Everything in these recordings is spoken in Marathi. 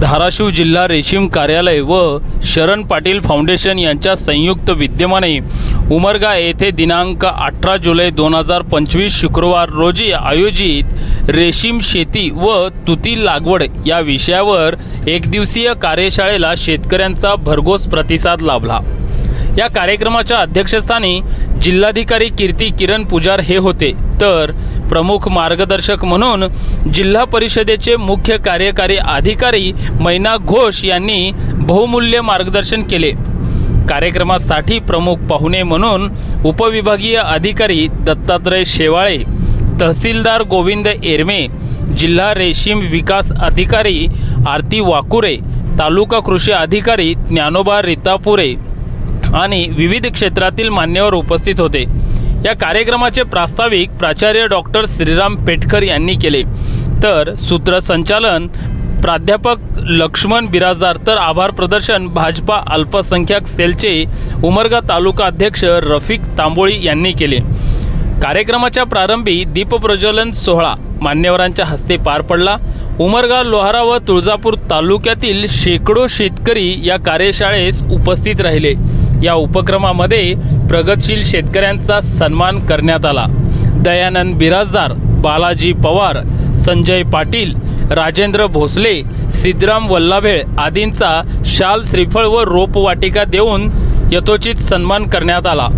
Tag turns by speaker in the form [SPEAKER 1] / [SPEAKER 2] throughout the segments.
[SPEAKER 1] धाराशिव जिल्हा रेशीम कार्यालय व शरण पाटील फाउंडेशन यांच्या संयुक्त विद्यमाने उमरगा येथे दिनांक अठरा जुलै दोन हजार पंचवीस शुक्रवार रोजी आयोजित रेशीम शेती व तुती लागवड या विषयावर एकदिवसीय कार्यशाळेला शेतकऱ्यांचा भरघोस प्रतिसाद लाभला. या कार्यक्रमाच्या अध्यक्षस्थानी जिल्हाधिकारी कीर्ती किरण पुजार हे होते. तर प्रमुख मार्गदर्शक म्हणून जिल्हा परिषदेचे मुख्य कार्यकारी अधिकारी मैना घोष यांनी बहुमूल्य मार्गदर्शन केले. कार्यक्रमासाठी प्रमुख पाहुणे म्हणून उपविभागीय अधिकारी दत्तात्रय शेवाळे तहसीलदार गोविंद एरमे जिल्हा रेशीम विकास अधिकारी आरती वाकुरे तालुका कृषी अधिकारी ज्ञानोबा रितापुरे आणि विविध क्षेत्रातील मान्यवर उपस्थित होते. या कार्यक्रमाचे प्रास्ताविक प्राचार्य डॉक्टर श्रीराम पेटकर यांनी केले. तर सूत्रसंचालन प्राध्यापक लक्ष्मण बिराजदार तर आभार प्रदर्शन भाजपा अल्पसंख्याक सेलचे उमरगा तालुका अध्यक्ष रफिक तांबोळी यांनी केले. कार्यक्रमाच्या प्रारंभी दीपप्रज्वलन सोहळा मान्यवरांच्या हस्ते पार पडला. उमरगा लोहारा व तुळजापूर तालुक्यातील शेकडो शेतकरी या कार्यशाळेस उपस्थित राहिले. या उपक्रमामध्ये प्रगतशील शेतकऱ्यांचा सन्मान करण्यात आला. दयानंद बिराजदार बालाजी पवार संजय पाटील राजेंद्र भोसले सिद्धराम वल्लाभेळ आदींचा शाल श्रीफळ व रोपवाटिका देऊन यथोचित सन्मान करण्यात आला.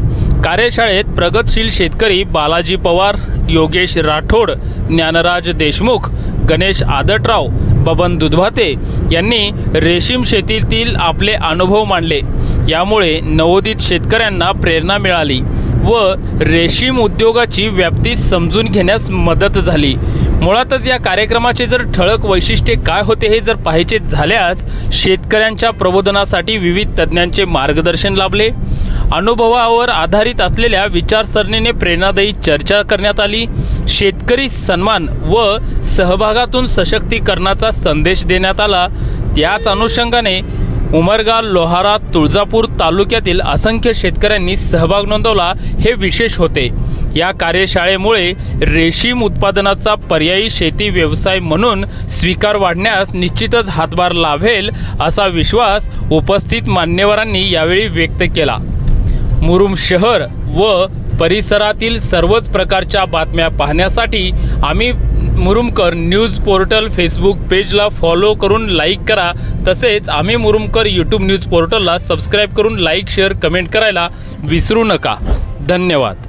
[SPEAKER 1] कार्यशाळेत प्रगतशील शेतकरी बालाजी पवार योगेश राठोड ज्ञानराज देशमुख गणेश आदटराव बबन दुधभाते यांनी रेशीम शेतीतील आपले अनुभव मांडले. यामुळे नवोदित शेतकऱ्यांना प्रेरणा मिळाली व रेशीम उद्योगाची व्याप्ती समजून घेण्यास मदत झाली. मुळातच या कार्यक्रमाचे जर ठळक वैशिष्ट्ये काय होते हे जर पाहायचे झाल्यास शेतकऱ्यांच्या प्रबोधनासाठी विविध तज्ज्ञांचे मार्गदर्शन लाभले. अनुभवावर आधारित असलेल्या विचारसरणीने प्रेरणादायी चर्चा करण्यात आली. शेतकरी सन्मान व सहभागातून सशक्तीकरणाचा संदेश देण्यात आला. त्याच अनुषंगाने उमरगा लोहारा तुळजापूर तालुक्यातील असंख्य शेतकऱ्यांनी सहभाग नोंदवला हे विशेष होते. या कार्यशाळेमुळे रेशीम उत्पादनाचा पर्यायी शेती व्यवसाय म्हणून स्वीकार वाढण्यास निश्चितच हातभार लाभेल असा विश्वास उपस्थित मान्यवरांनी यावेळी व्यक्त केला. मुरुम शहर व परिसरातील सर्वच प्रकारच्या बातम्या पाहण्यासाठी आम्ही मुरुमकर न्यूज पोर्टल फेसबुक पेजला फॉलो करून लाईक करा. तसेच आम्ही मुरुमकर यूट्यूब न्यूज पोर्टलला सबस्क्राईब करून लाईक शेअर कमेंट करायला विसरू नका. धन्यवाद.